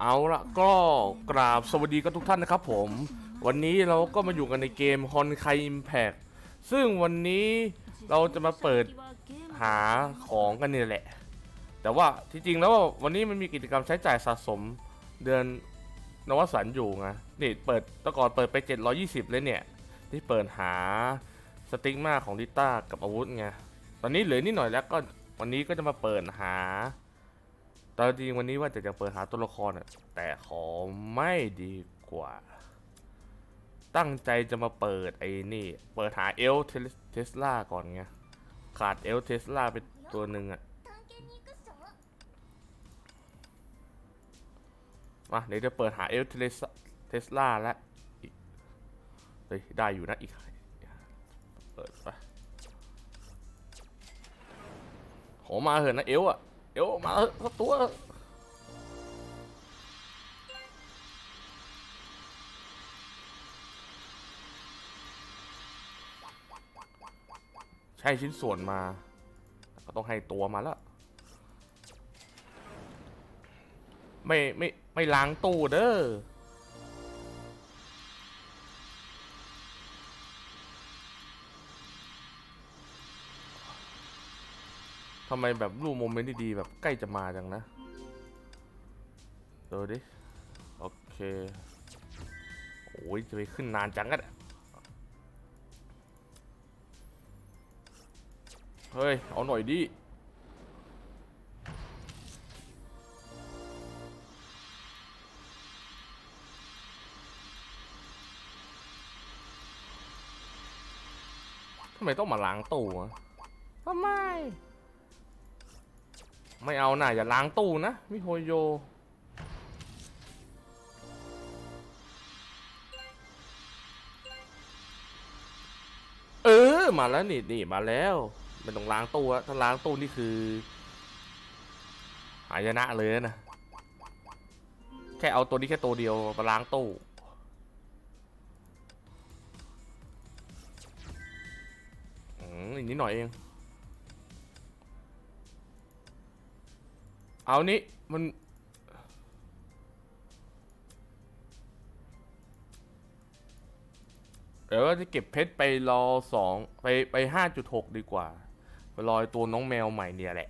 เอาละก็กราบสวัสดีกันทุกท่านนะครับผม วันนี้เราก็มาอยู่กันในเกม h o n k a i Impact ซึ่งวันนี้เราจะมาเปิดหาของกันนี่แหละ แต่ว่าที่จริงแล้ววันนี้มันมีกิจกรรมใช้จ่ายสะสมเดือนนวสันอยู่ไงนี่เปิดตะก่อนเปิดไป 720 เลยเนี่ย ที่เปิดหาสติ๊กมาของลิต้ากับอาวุธไงตอนนี้เหลือนิดหน่อยแล้วก็วันนี้ก็จะมาเปิดหา ตอนจริงวันนี้ว่าจะจะเปิดหาตัวละครอะแต่ขอไม่ดีกว่า ตั้งใจจะมาเปิดไอ้นี่ เปิดหาเอลเทสลาก่อนไงขาดเอลเทสลาเป็นตัวหนึ่งอะมาเดี๋ยวจะเปิดหาเอลเทสลาแล้วอีกเฮ้ยได้อยู่นะอีกเปิดไปขอมาเถอะนะเอลอะ เอลมาเถอะสักตัวใช่ชิ้นส่วนมา ก็ต้องให้ตัวมาแล้วไม่ไม่ไม่ล้างตู้เด้อ ทำไมแบบรูปโมเมนต์ดีๆแบบใกล้จะมาจังนะดูดิ โอเคโอ้ยจะไปขึ้นนานจังกันยเฮ้ย เอาหน่อยดิทำไมต้องมาล้างตู้อะทำไม ไม่เอาหน่ะอย่าล้างตู้นะมิโฮโย เออ มาแล้วนี่นี่มาแล้วไม่ต้องล้างตู้ถ้าล้างตู้นี่คือหายนะเลยนะ แค่เอาตัวนี้แค่ตัวเดียวมาล้างตู้อืมอีกนิดหน่อยเอง เอานี้มัน เดี๋ยวก็จะเก็บเพชรไปรอสองไปไปห้าจุดหกดีกว่าไปรอไอ้ตัวน้องแมวใหม่เนี่ยแหละ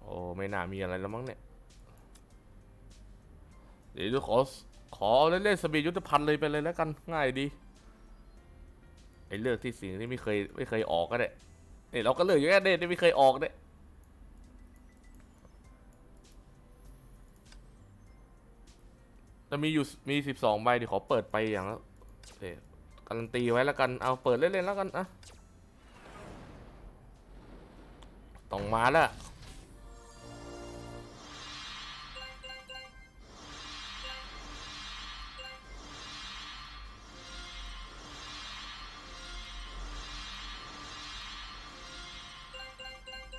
โอ้ไม่น่ามีอะไรแล้วมั้งเนี่ย เดี๋ยวจะขอขอเล่นๆสปีดยุทธภัณฑ์เลยไปเลยแล้วกันง่ายดี ไอ้เลือกที่สิ่งที่ไม่เคยไม่เคยออกก็ได้เนี่ยเราก็เลือกอยู่แค่เด็ที่ไม่เคยออกเนี่ยจะมีอยู่มีสิบสองใบเดี๋ยวขอเปิดไปอย่างละเอ๊ะการันตีไว้แล้วกันเอาเปิดเล่นๆแล้วกันอะต้องมาแล้ว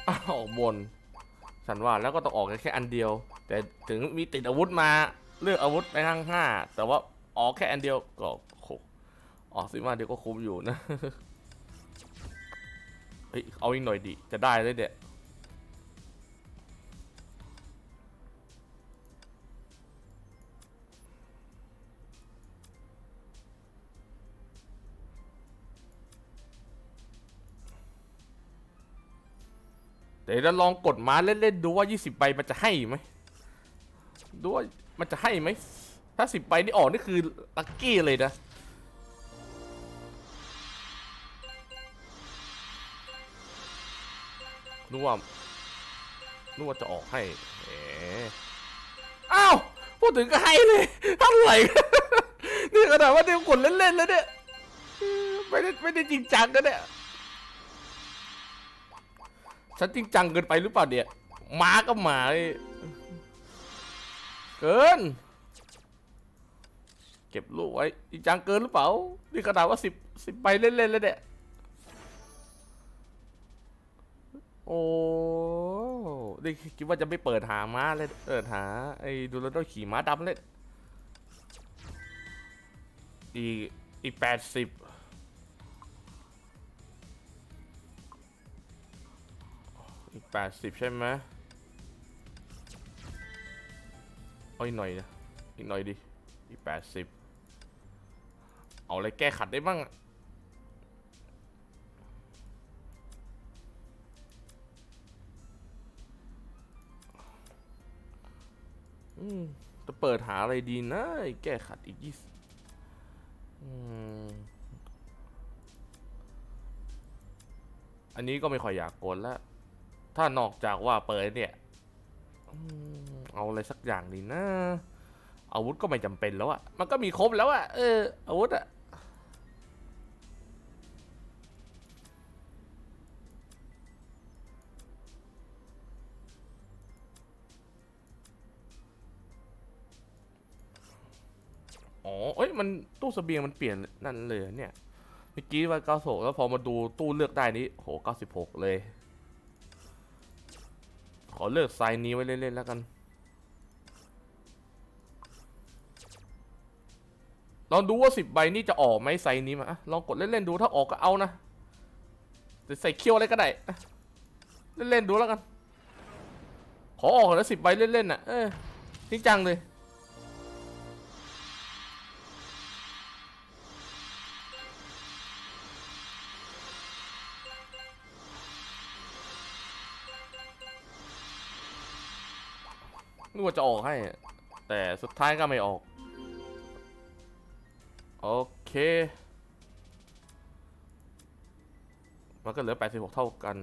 อ้าวบนฉันว่าแล้วก็ต้องออกแค่อันเดียว แต่ถึงมีติดอาวุธมาเลือกอาวุธไปข้างห้าแต่ว่าออกแค่อันเดียวก็โคออกสิมาเดียวก็คุ้มอยู่นะเฮ้ยเอาอีกหน่อยดิจะได้เลยเด็ด เดี๋ยวจะลองกดม้าเล่นๆดูว่า 20ใบมันจะให้ไหมดูว่ามันจะให้ไหม ถ้า 10ใบนี่ออกนี่คือลัคกี้เลยนะนึกว่านึกว่าจะออกให้แหมอ้าว พูดถึงก็ให้เลยอะไรนี่ขนาดว่าเดี๋ยวกดเล่นๆแล้วเนี่ย ไม่ได้ไม่ได้จริงจังกันเนี่ย ฉันจริงจังเกินไปหรือเปล่าเนี่ยหมาก็หมาเลยเกิน เก็บลูกไว้จริงจังเกินหรือเปล่า นี่ขนาดว่าสิบสิบใบเล่นๆแล้วเนี่ยโอ้นี่คิดว่าจะไม่เปิดหาม้าเลยเปิดหาไอ้ดูแลโดขี่ม้าดำเลยอีกอีกแปดสิบ แปดสิบใช่ไหมเอาอีกหน่อยนะอีกหน่อยดิอีกแปดสิบเอาอะไรแก้ขัดได้บ้างอืมจะเปิดหาอะไรดีนะ แก้ขัดอีกยี่สิบอืมอันนี้ก็ไม่ค่อยอยากกดแล้ว ถ้านอกจากว่าเปิดเนี่ยเอาอะไรสักอย่างดีนะ อาวุธก็ไม่จำเป็นแล้วอะมันก็มีครบแล้วอะเอออาวุธอะอ๋อ เอ้ย มันตู้เสบียงมันเปลี่ยนนั่นเลยเนี่ย เมื่อกี้ว่า96แล้วพอมาดูตู้เลือกได้นี้โห96เลย ขอเลิกไซส์นี้ไว้เล่นๆแล้วกัน ลองดูว่าสิบใบนี่จะออกไหมไซส์นี้มาอะลองกดเล่นๆดูถ้าออกก็เอานะจะใส่เคี้ยวอะไรก็ได้เล่นๆดูแล้วกัน ขอออกแล้วสิบใบเล่นๆน่ะเออจริงจังเลย นึกว่าจะออกให้ แต่สุดท้ายก็ไม่ออก โอเค มันก็เหลือ 86 เท่ากัน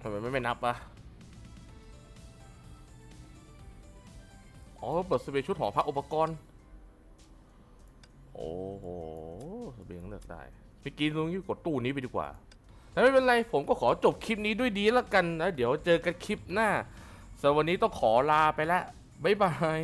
ทำไมไม่ไม่นับอะ อ๋อเปิดสเปรย์ชุดหอพักอุปกรณ์ โอ้โหสเปรย์ยังเลือกได้เมื่อกี้ลุงยี่กดตู้นี้ไปดีกว่าแต่ไม่เป็นไรผมก็ขอจบคลิปนี้ด้วยดีแล้วกันนะเดี๋ยวเจอกันคลิปหน้าสำหรับวันนี้ต้องขอลาไปแล้วบ๊ายบาย